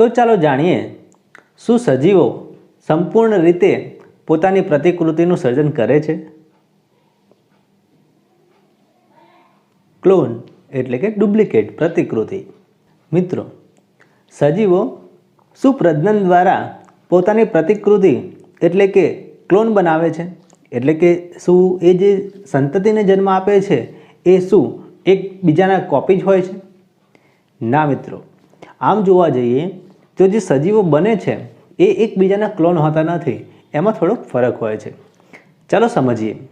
તો ચાલો જાણીએ, શું સજીવો સંપૂર્ણ રીતે પોતાની પ્રતિકૃતિનું સર્જન કરે છે? ક્લોન એટલે કે ડુપ્લિકેટ પ્રતિકૃતિ. મિત્રો, સજીવો શું પ્રજનન દ્વારા પોતાની પ્રતિકૃતિ એટલે કે ક્લોન બનાવે છે. એટલે કે શું એ જે સંતતિને જન્મ આપે છે, એ શું એકબીજાના કોપી જ હોય છે? ના મિત્રો, આમ જોવા જઈએ તો જે સજીવો બને છે, એ એકબીજાના ક્લોન હોતા નથી. એમાં થોડોક ફરક હોય છે. ચાલો સમજીએ.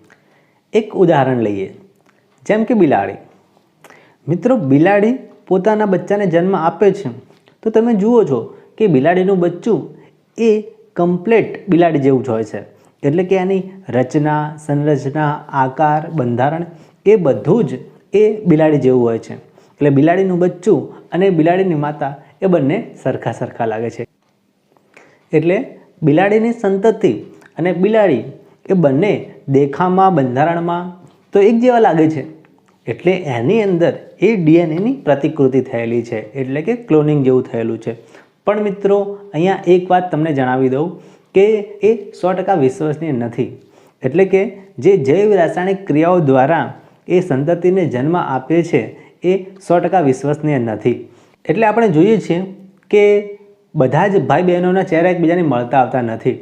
એક ઉદાહરણ લઈએ. જેમ કે બિલાડી. મિત્રો, બિલાડી પોતાના બચ્ચાને જન્મ આપે છે. તો તમે જુઓ છો કે બિલાડીનું બચ્ચું એ કમ્પ્લેટ બિલાડી જેવું જ હોય છે. એટલે કે એની રચના, સંરચના, આકાર, બંધારણ એ બધું જ એ બિલાડી જેવું હોય છે. એટલે બિલાડીનું બચ્ચું અને બિલાડીની માતા એ બંને સરખા સરખા લાગે છે. એટલે બિલાડીની સંતતિ અને બિલાડી એ બંને દેખામાં બંધારણમાં તો એક જેવા લાગે છે. એટલે એની અંદર એ ડીએનએની પ્રતિકૃતિ થયેલી છે. એટલે કે ક્લોનિંગ જેવું થયેલું છે. પણ મિત્રો, અહીંયા એક વાત તમને જણાવી દઉં કે એ સો ટકા વિશ્વસનીય નથી. એટલે કે જે જૈવ રાસાયણિક ક્રિયાઓ દ્વારા એ સંતતિને જન્મ આપે છે, એ સો ટકા વિશ્વસનીય નથી. એટલે આપણે જોઈએ છીએ કે બધા જ ભાઈ બહેનોના ચહેરા એકબીજાને મળતા આવતા નથી.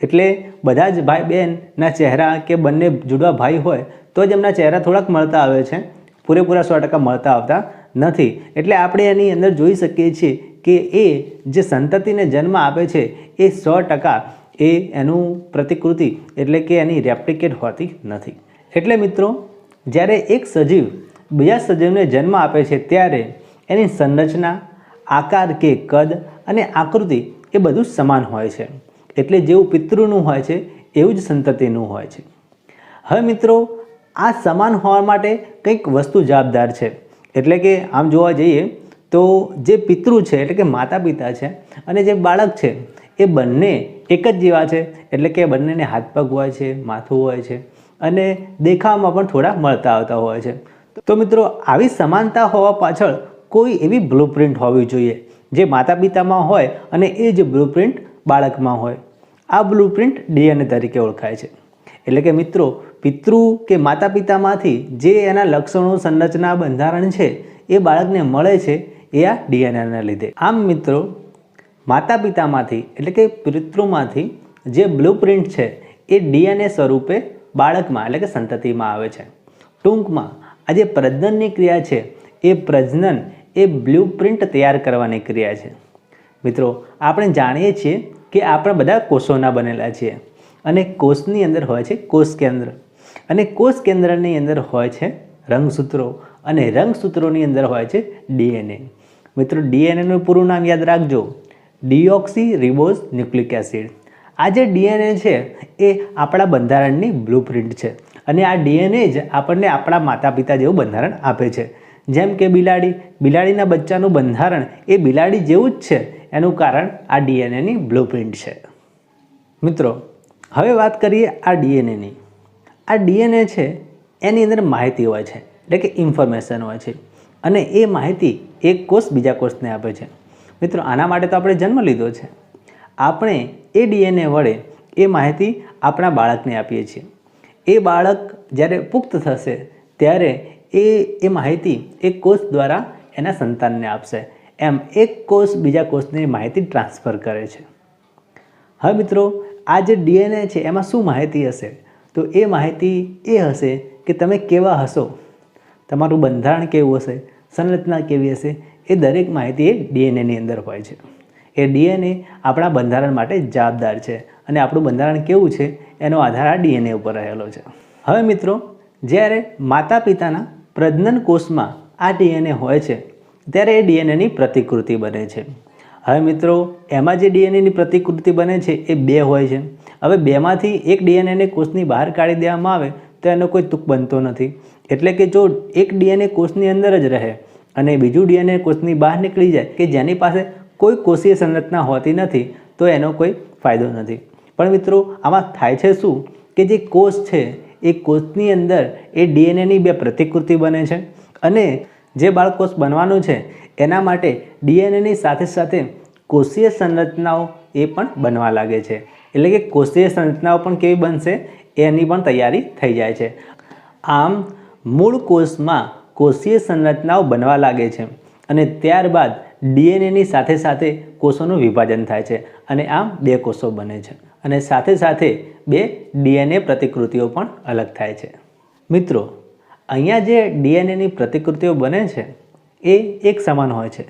એટલે બધા જ ભાઈ બહેનના ચહેરા કે બંને જુડવા ભાઈ હોય, તો જ એમના ચહેરા થોડાક મળતા આવે છે. પૂરેપૂરા સો ટકા મળતા આવતા નથી. એટલે આપણે એની અંદર જોઈ શકીએ છીએ કે એ જે સંતતિને જન્મ આપે છે, એ સો ટકા એ એનું પ્રતિકૃતિ એટલે કે એની રેપ્લિકેટ હોતી નથી. એટલે મિત્રો, જ્યારે એક સજીવ બીજા સજીવને જન્મ આપે છે, ત્યારે એની સંરચના, આકાર કે કદ અને આકૃતિ એ બધું સમાન હોય છે. એટલે જેવું પિતૃનું હોય છે, એવું જ સંતતિનું હોય છે. હવે મિત્રો, આ સમાન હોવા માટે કંઈક વસ્તુ જવાબદાર છે. એટલે કે આમ જોવા જઈએ તો જે પિતૃ છે, એટલે કે માતા પિતા છે અને જે બાળક છે, એ બંને એક જ જેવા છે. એટલે કે બંનેને હાથ પગ હોય છે, માથું હોય છે અને દેખાવમાં પણ થોડા મળતા આવતા હોય છે. તો મિત્રો, આવી સમાનતા હોવા પાછળ કોઈ એવી બ્લુપ્રિન્ટ હોવી જોઈએ જે માતા પિતામાં હોય અને એ જ બ્લુપ્રિન્ટ બાળકમાં હોય. આ બ્લુપ્રિન્ટ ડીએનએ તરીકે ઓળખાય છે. એટલે કે મિત્રો, પિતૃ કે માતા પિતામાંથી જે એના લક્ષણો, સંરચના, બંધારણ છે, એ બાળકને મળે છે એ આ ડીએનએના લીધે. આમ મિત્રો માતા પિતામાંથી એટલે કે પિતૃમાંથી જે બ્લુપ્રિન્ટ છે, એ ડીએનએ સ્વરૂપે બાળકમાં એટલે કે સંતતિમાં આવે છે. ટૂંકમાં, આ જે પ્રજનનની ક્રિયા છે, એ પ્રજનન એ બ્લુપ્રિન્ટ તૈયાર કરવાની ક્રિયા છે. મિત્રો, આપણે જાણીએ છીએ કે આપણે બધા કોષોના બનેલા છીએ અને કોષની અંદર હોય છે કોષ કેન્દ્ર. અને કોષ કેન્દ્રની અંદર હોય છે રંગસૂત્રો અને રંગસૂત્રોની અંદર હોય છે ડીએનએ. મિત્રો, ડીએનએનું પૂરું નામ યાદ રાખજો. Deoxy ribose nucleic acid. આ જે ડીએનએ છે એ આપણા બંધારણની બ્લુપ્રિન્ટ છે અને આ ડીએનએ જ આપણને આપણા માતા પિતા જેવું બંધારણ આપે છે. જેમ કે બિલાડી. બિલાડીના બચ્ચાનું બંધારણ એ બિલાડી જેવું જ છે. એનું કારણ આ ડીએનએની બ્લુપ્રિન્ટ છે. મિત્રો, હવે વાત કરીએ આ ડીએનએની. આ ડીએનએ છે, એની અંદર માહિતી હોય છે, એટલે કે ઇન્ફોર્મેશન હોય છે. અને એ માહિતી એક કોષ બીજા કોષને આપે છે. મિત્રો, આના માટે તો આપણે જન્મ લીધો છે. આપણે એ ડીએનએ વડે એ માહિતી આપણા બાળકને આપીએ છીએ. એ બાળક જ્યારે પુખ્ત થશે, ત્યારે એ એ માહિતી એક કોષ દ્વારા એના સંતાનને આપશે. એમ એક કોષ બીજા કોષને માહિતી ટ્રાન્સફર કરે છે. હવે મિત્રો, આ જે ડીએનએ છે, એમાં શું માહિતી હશે? તો એ માહિતી એ હશે કે તમે કેવા હશો? તમારું બંધારણ કેવું હશે? સંરચના કેવી હશે? એ દરેક માહિતી એ ડીએનએની અંદર હોય છે. એ ડીએનએ આપણા બંધારણ માટે જવાબદાર છે અને આપણું બંધારણ કેવું છે, એનો આધાર આ ડીએનએ ઉપર રહેલો છે. હવે મિત્રો, જ્યારે માતા પિતાના પ્રજનન કોષમાં આ ડીએનએ હોય છે, ત્યારે એ ડીએનએની પ્રતિકૃતિ બને છે. હવે મિત્રો, એમાં જે ડીએનએની પ્રતિકૃતિ બને છે, એ બે હોય છે. હવે બેમાંથી એક ડીએનએને કોષની બહાર કાઢી દેવામાં આવે, તો એનો કોઈ તુક બનતો નથી. એટલે કે જો એક ડીએનએ કોષની અંદર જ રહે અને બીજું ડીએનએ કોષની બહાર નીકળી જાય, કે જેની પાસે કોઈ કોષીય સંરચના હોતી નથી, તો એનો કોઈ ફાયદો નથી. પણ મિત્રો, આમાં થાય છે શું? કે જે કોષ છે એ કોષની અંદર એ ડીએનએની બે પ્રતિકૃતિ બને છે અને જે બાળકોષ બનવાનું છે, એના માટે ડીએનએની સાથે સાથે કોષીય સંરચનાઓ એ પણ બનવા લાગે છે. એટલે કે કોષીય સંરચનાઓ પણ કેવી બનશે, એની પણ તૈયારી થઈ જાય છે. આમ, મૂળ કોષમાં કોષીય સંરચનાઓ બનવા લાગે છે અને ત્યારબાદ ડીએનએની સાથે સાથે કોષોનું વિભાજન થાય છે અને આમ બે કોષો બને છે. અને સાથે સાથે બે ડીએનએ પ્રતિકૃતિઓ પણ અલગ થાય છે. મિત્રો, અહીંયા જે ડીએનએની પ્રતિકૃતિઓ બને છે, એ એક સમાન હોય છે,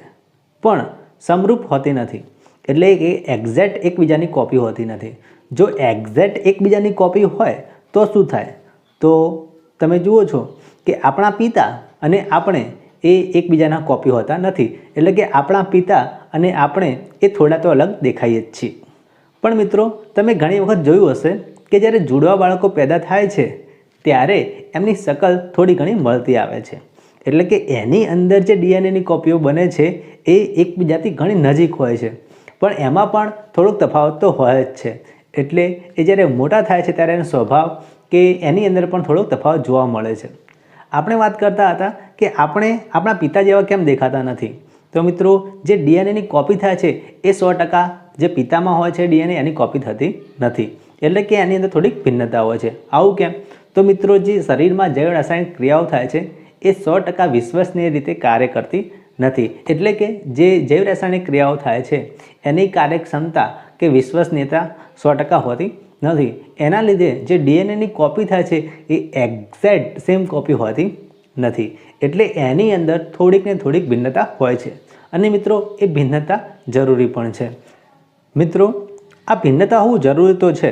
પણ સમરૂપ હોતી નથી. એટલે એ એક્ઝેક્ટ એકબીજાની કોપી હોતી નથી. જો એક્ઝેક્ટ એકબીજાની કોપી હોય, તો શું થાય? તો તમે જુઓ છો કે આપણા પિતા અને આપણે એ એકબીજાના કોપી હોતા નથી. એટલે કે આપણા પિતા અને આપણે એ થોડા તો અલગ દેખાઈએ જ છીએ. પણ મિત્રો, તમે ઘણી વખત જોયું હશે કે જ્યારે જુડવા બાળકો પેદા થાય છે, ત્યારે એમની શકલ થોડી ઘણી મળતી આવે છે. એટલે કે એની અંદર જે ડીએનએની કોપીઓ બને છે, એ એકબીજાથી ઘણી નજીક હોય છે. પણ એમાં પણ થોડોક તફાવત તો હોય જ છે. એટલે એ જ્યારે મોટા થાય છે, ત્યારે એનો સ્વભાવ કે એની અંદર પણ થોડોક તફાવત જોવા મળે છે. આપણે વાત કરતા હતા કે આપણે આપણા પિતા જેવા કેમ દેખાતા નથી? તો મિત્રો, જે ડીએનએની કોપી થાય છે, એ સો ટકા જે પિતામાં હોય છે ડીએનએ એની કોપી થતી નથી. એટલે કે એની અંદર થોડીક ભિન્નતા હોય છે. આવું કેમ? તો મિત્રો, જે શરીરમાં જૈવ રાસાયણિક ક્રિયાઓ થાય છે, એ સો ટકા વિશ્વસનીય રીતે કાર્ય કરતી નથી. એટલે કે જે જૈવ રાસાયણિક ક્રિયાઓ થાય છે, એની કાર્યક્ષમતા કે વિશ્વસનીયતા સો ટકા હોતી નથી. એના લીધે જે ડીએનએની કોપી થાય છે, એ એક્ઝેક્ટ સેમ કોપી હોતી નથી. એટલે એની અંદર થોડીક ને થોડીક ભિન્નતા હોય છે. અને મિત્રો, એ ભિન્નતા જરૂરી પણ છે. મિત્રો, આ ભિન્નતા હોવું જરૂરી તો છે,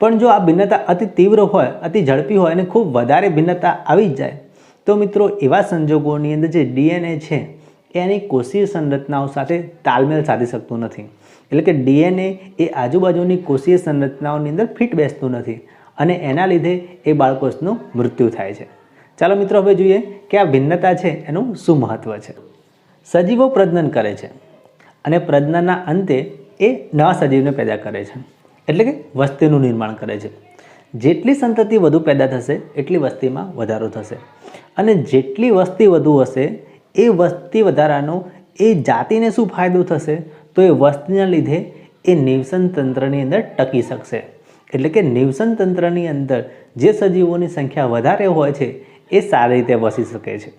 પણ જો આ ભિન્નતા અતિ તીવ્ર હોય, અતિ ઝડપી હોય અને ખૂબ વધારે ભિન્નતા આવી જાય, તો મિત્રો એવા સંજોગોની અંદર જે ડીએનએ છે એની કોષીય સંરચનાઓ સાથે તાલમેલ સાધી શકતું નથી. એટલે કે ડીએનએ એ આજુબાજુની કોષીય સંરચનાઓની અંદર ફિટ બેસતું નથી અને એના લીધે એ બાળકોનું મૃત્યુ થાય છે. ચાલો મિત્રો હવે જોઈએ કે આ ભિન્નતા છે એનું શું મહત્ત્વ છે. સજીવો પ્રજનન કરે છે અને પ્રજનનના અંતે એ નવા સજીવને પેદા કરે છે. એટલે કે વસ્તીનું નિર્માણ કરે છે. જેટલી સંતતિ વધુ પેદા થશે, એટલી વસ્તીમાં વધારો થશે. અને જેટલી વસ્તી વધુ હશે, એ વસ્તી વધારાનો એ જાતિને શું ફાયદો થશે? તો એ વસ્તીના લીધે એ નિવસન તંત્રની અંદર ટકી શકશે. એટલે કે નિવસન તંત્રની અંદર જે સજીવોની સંખ્યા વધારે હોય છે, એ સારી રીતે વસી શકે છે.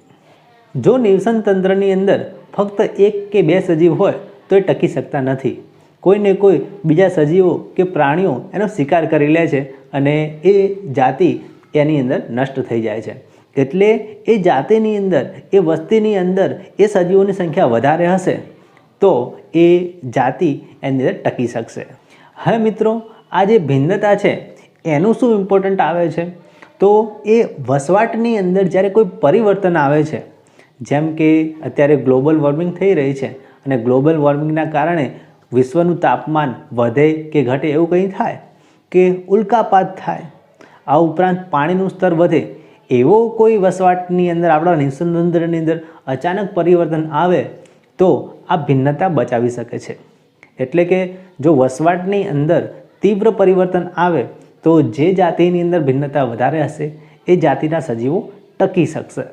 જો નિવસન તંત્રની અંદર ફક્ત એક કે બે સજીવ હોય, તો એ ટકી શકતા નથી. કોઈને કોઈ બીજા સજીવો કે પ્રાણીઓ એનો શિકાર કરી લે છે અને એ જાતિ એની અંદર નષ્ટ થઈ જાય છે. એટલે એ જાતિની અંદર, એ વસ્તીની અંદર એ સજીવોની સંખ્યા વધારે હશે તો એ જાતિ એની અંદર ટકી શકશે. હવે મિત્રો, આ જે ભિન્નતા છે, એનું શું ઇમ્પોર્ટન્ટ આવે છે? તો એ વસવાટની અંદર જ્યારે કોઈ પરિવર્તન આવે છે, જેમ કે અત્યારે ગ્લોબલ વોર્મિંગ થઈ રહી છે અને ગ્લોબલ વોર્મિંગના કારણે વિશ્વનું તાપમાન વધે કે ઘટે એવું કંઈ થાય કે ઉલ્કાપાત થાય? આ ઉપરાંત પાણીનું સ્તર વધે એવો કોઈ વસવાટની અંદર આપણા નિસંદરની અંદર અચાનક પરિવર્તન આવે તો આ ભિન્નતા બચાવી શકે છે. એટલે કે જો વસવાટની અંદર તીવ્ર પરિવર્તન આવે તો જે જાતિની અંદર ભિન્નતા વધારે હશે એ જાતિના સજીવો ટકી શકશે.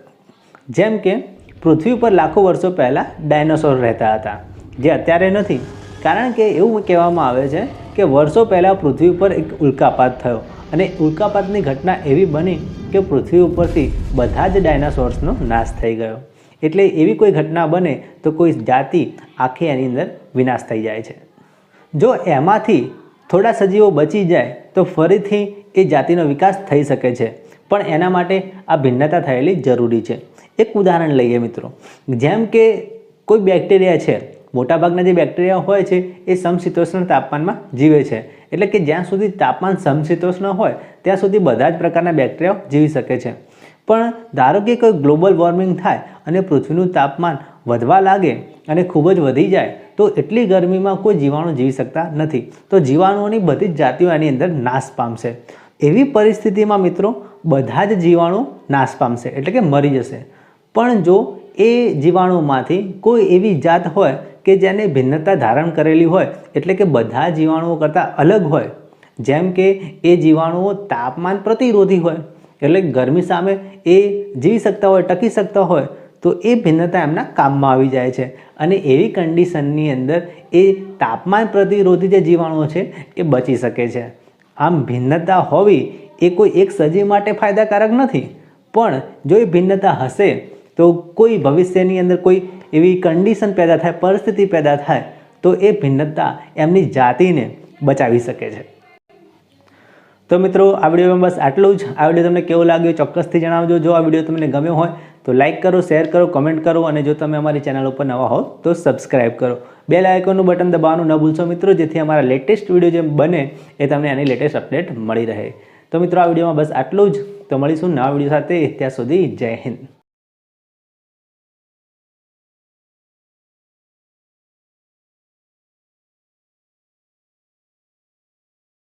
જેમ કે પૃથ્વી પર લાખો વર્ષો પહેલાં ડાયનોસોર રહેતા હતા. જે અત્યારે નથી કારણ કે એવું કહેવામાં આવે છે કે વર્ષો પહેલાં પૃથ્વી ઉપર એક ઉલ્કાપાત થયો અને ઉલ્કાપાતની ઘટના એવી બની કે પૃથ્વી ઉપરથી બધા જ ડાયનાસોર્સનો નાશ થઈ ગયો. એટલે એવી કોઈ ઘટના બને તો કોઈ જાતિ આખી એની અંદર વિનાશ થઈ જાય છે. જો એમાંથી થોડા સજીવો બચી જાય તો ફરીથી એ જાતિનો વિકાસ થઈ શકે છે. પણ એના માટે આ ભિન્નતા થયેલી જરૂરી છે. એક ઉદાહરણ લઈએ મિત્રો. જેમ કે કોઈ બેક્ટેરિયા છે મોટાભાગના જે બેક્ટેરિયા હોય છે, એ સમશીતોષ્ણ તાપમાનમાં જીવે છે. એટલે કે જ્યાં સુધી તાપમાન સમશીતોષ્ણ હોય, ત્યાં સુધી બધા જ પ્રકારના બેક્ટેરિયાઓ જીવી શકે છે. પણ ધારો કે કોઈ ગ્લોબલ વોર્મિંગ થાય અને પૃથ્વીનું તાપમાન વધવા લાગે અને ખૂબ જ વધી જાય, તો એટલી ગરમીમાં કોઈ જીવાણુ જીવી શકતા નથી. તો જીવાણુઓની બધી જ જાતિઓ એની અંદર નાશ પામશે. એવી પરિસ્થિતિમાં મિત્રો, બધા જ જીવાણુ નાશ પામશે, એટલે કે મરી જશે. પણ જો એ જીવાણુમાંથી કોઈ એવી જાત હોય કે જેને ભિન્નતા ધારણ કરેલી હોય, એટલે કે બધા જીવાણુઓ કરતાં અલગ હોય. જેમ કે એ જીવાણુઓ તાપમાન પ્રતિરોધી હોય, એટલે ગરમી સામે એ જીવી શકતા હોય, ટકી શકતા હોય, તો એ ભિન્નતા એમના કામમાં આવી જાય છે. અને એવી કન્ડિશનની અંદર એ તાપમાન પ્રતિરોધી જે જીવાણુઓ છે, એ બચી શકે છે. આમ ભિન્નતા હોવી એ કોઈ એક સજીવ માટે ફાયદાકારક નથી. પણ જો એ ભિન્નતા હશે, તો કોઈ ભવિષ્યની અંદર કોઈ એવી કન્ડિશન પેદા થાય, પરિસ્થિતિ પેદા થાય, તો એ ભિન્નતા એમની જાતિને બચાવી શકે છે. તો મિત્રો, આ વિડીયોમાં બસ આટલું જ. આ વીડિયો તમને કેવો લાગ્યો ચોક્કસથી જણાવજો. જો આ વીડિયો તમને ગમ્યો હોય, તો લાઇક કરો શેર કરો કમેન્ટ કરો, અને જો તમે અમારી ચેનલ ઉપર નવા હો તો સબસ્ક્રાઇબ કરો. બે લાયકોનું બટન દબાવવાનું ન ભૂલશો મિત્રો, જેથી અમારા લેટેસ્ટ વીડિયો જે બને, એ તમને એની લેટેસ્ટ અપડેટ મળી રહે. તો મિત્રો, આ વિડીયોમાં બસ આટલું જ. તો મળીશું નવા વીડિયો સાથે. ત્યાં સુધી જય હિન્દ.